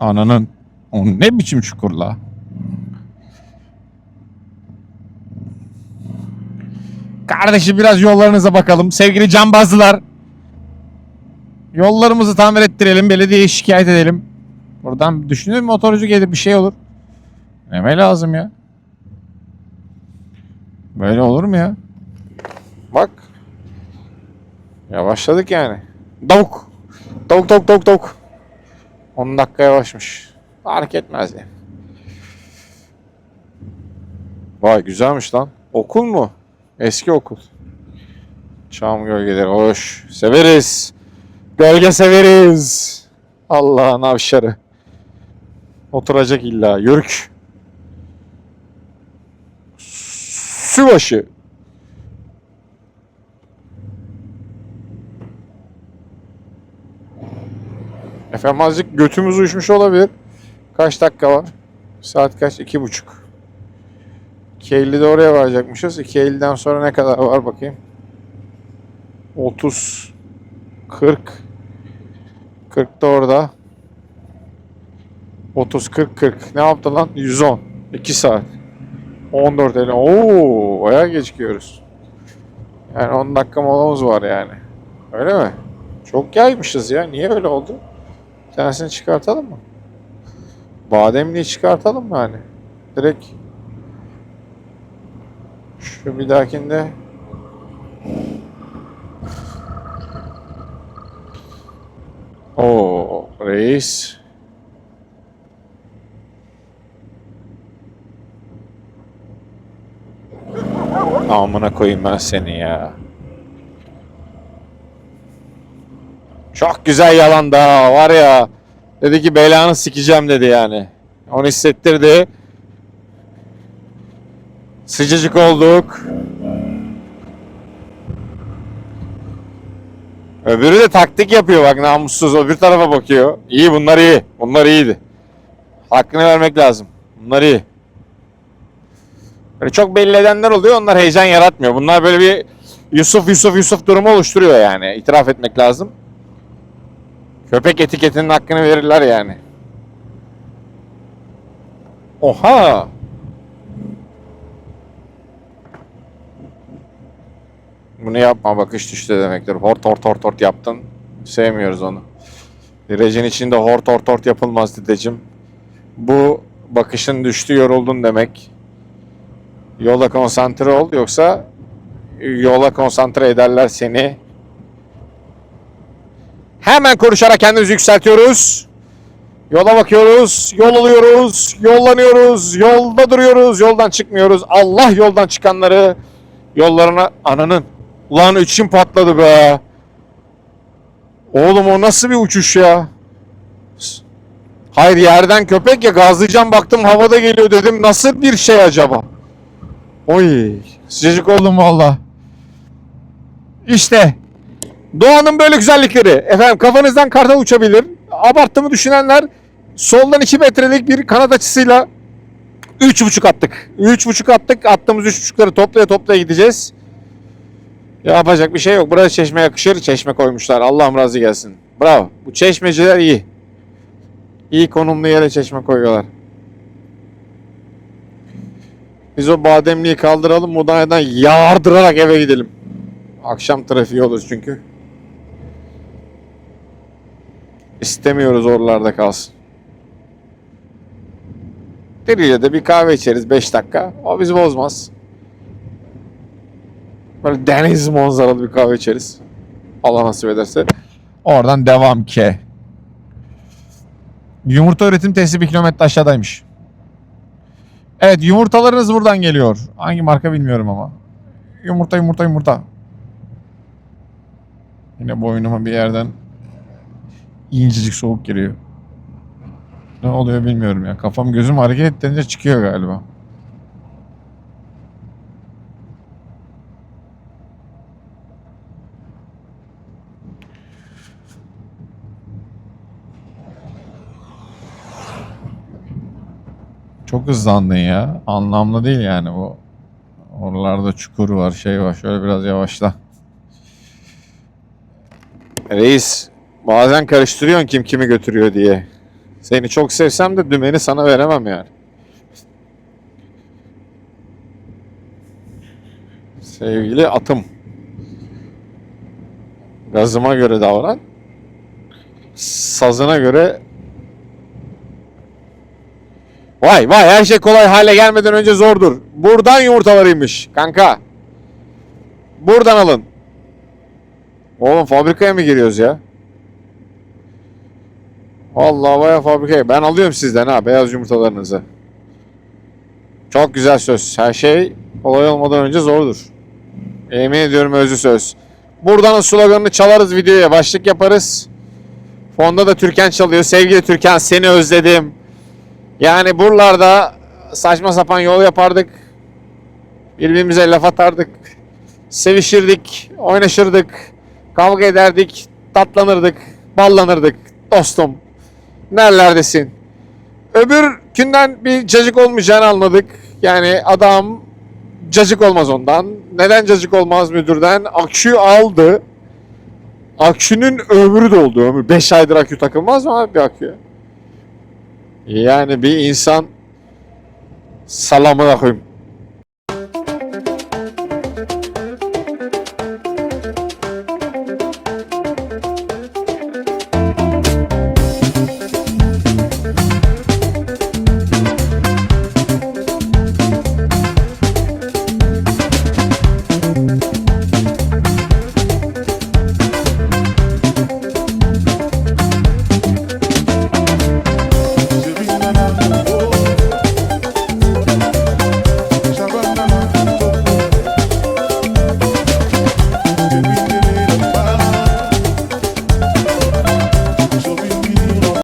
Ananın. O ne biçim çukur la? Kardeşim biraz yollarınıza bakalım. Sevgili cambazlılar. Yollarımızı tamir ettirelim. Belediyeye şikayet edelim. Buradan düşünür motorcu gelir bir şey olur. Neme lazım ya? Böyle olur mu ya? Bak. Yavaşladık yani. Davuk. Davuk davuk davuk davuk. 10 dakika yavaşmış. Fark etmez yani. Vay güzelmiş lan. Okul mu? Eski okul. Çam gölgeleri hoş. Severiz. Gölge severiz. Allah'ın avşarı. Oturacak illa. Yürük. Sübaşı. Efendim azıcık götümüz uçmuş olabilir. Kaç dakika var? Saat kaç? İki buçuk. 2.50'de oraya varacakmışız. 2.50'den sonra ne kadar var bakayım. 30 40 40 da orada. 30 40 40. Ne yaptı lan? 110. 2 saat. 14 50. Oo, bayağı gecikiyoruz. Yani 10 dakika molamız var yani. Öyle mi? Çok yaymışız ya. Niye öyle oldu? Bir tanesini çıkartalım mı? Bademliği çıkartalım mı hani? Direkt şu bir dahakinde Oo reis. Amına koyayım ben seni ya. Çok güzel yalan da var ya. Dedi ki belanı sikeceğim dedi yani. Onu hissettirdi. Sıcacık olduk. Öbürü de taktik yapıyor bak namussuz öbür tarafa bakıyor. İyi bunlar iyi. Bunlar iyiydi. Hakkını vermek lazım. Bunlar iyi. Böyle çok belli edenler oluyor onlar heyecan yaratmıyor. Bunlar böyle bir Yusuf Yusuf Yusuf durumu oluşturuyor yani. İtiraf etmek lazım. Köpek etiketinin hakkını verirler yani. Oha! Bunu yapma bakış düştü demektir. Hort hort hort hort yaptın. Sevmiyoruz onu. Virajın içinde hort hort hort yapılmaz dedeciğim. Bu bakışın düştü yoruldun demek. Yola konsantre ol yoksa yola konsantre ederler seni. Hemen konuşarak kendimizi yükseltiyoruz. Yola bakıyoruz, yol alıyoruz, yollanıyoruz, yolda duruyoruz, yoldan çıkmıyoruz. Allah yoldan çıkanları yollarına ananın. Ulan içim patladı be. Oğlum o nasıl bir uçuş ya? Hayır yerden köpek ya gazlayacağım baktım havada geliyor dedim. Nasıl bir şey acaba? Oy sıcacık oldum valla. İşte doğanın böyle güzellikleri. Efendim kafanızdan kartal uçabilir. Abarttığımı düşünenler soldan 2 metrelik bir kanat açısıyla 3.5 attık. 3.5 attık. Attığımız 3.5'ları toplaya toplaya gideceğiz. Yapacak bir şey yok. Burası çeşme yakışır. Çeşme koymuşlar. Allah'ım razı gelsin. Bravo. Bu çeşmeciler iyi. İyi konumlu yere çeşme koyuyorlar. Biz o bademliği kaldıralım. Mudaneden yağdırarak eve gidelim. Akşam trafiği olur çünkü. İstemiyoruz oralarda kalsın. Biriyle de bir kahve içeriz 5 dakika. O bizi bozmaz. Böyle deniz manzaralı bir kahve içeriz. Allah nasip ederse. Oradan devam ki. Yumurta üretim tesisi bir kilometre aşağıdaymış. Evet yumurtalarınız buradan geliyor. Hangi marka bilmiyorum ama. Yumurta yumurta yumurta. Yine boynuma bir yerden incecik soğuk giriyor. Ne oluyor bilmiyorum ya. Kafam gözüm hareket ettiğince çıkıyor galiba. Çok hızlandın ya. Anlamlı değil yani bu. Oralarda çukur var, şey var. Şöyle biraz yavaşla. Reis, bazen karıştırıyorsun kim kimi götürüyor diye. Seni çok sevsem de dümeni sana veremem yani. Sevgili atım. Gazıma göre davran. Sazına göre Vay vay her şey kolay hale gelmeden önce zordur. Buradan yumurtalarıymış kanka. Buradan alın. Oğlum fabrikaya mı giriyoruz ya? Vallahi baya fabrikaya. Ben alıyorum sizden ha beyaz yumurtalarınızı. Çok güzel söz. Her şey kolay olmadan önce zordur. Yemin ediyorum özlü söz. Buradan sloganını çalarız videoya. Başlık yaparız. Fonda da Türkan çalıyor. Sevgili Türkan seni özledim. Yani buralarda saçma sapan yol yapardık. Birbirimize laf atardık. Sevişirdik, oynaşırdık. Kavga ederdik, tatlanırdık, ballanırdık. Dostum, nerelerdesin? Öbür günden bir cacık olmayacağını anladık. Yani adam cacık olmaz ondan. Neden cacık olmaz müdürden? Akşu aldı. Akşu'nun ömrü de oldu ömür. 5 aydır akü takılmaz mı abi bir aküye? Yani bir insan salamına koyayım.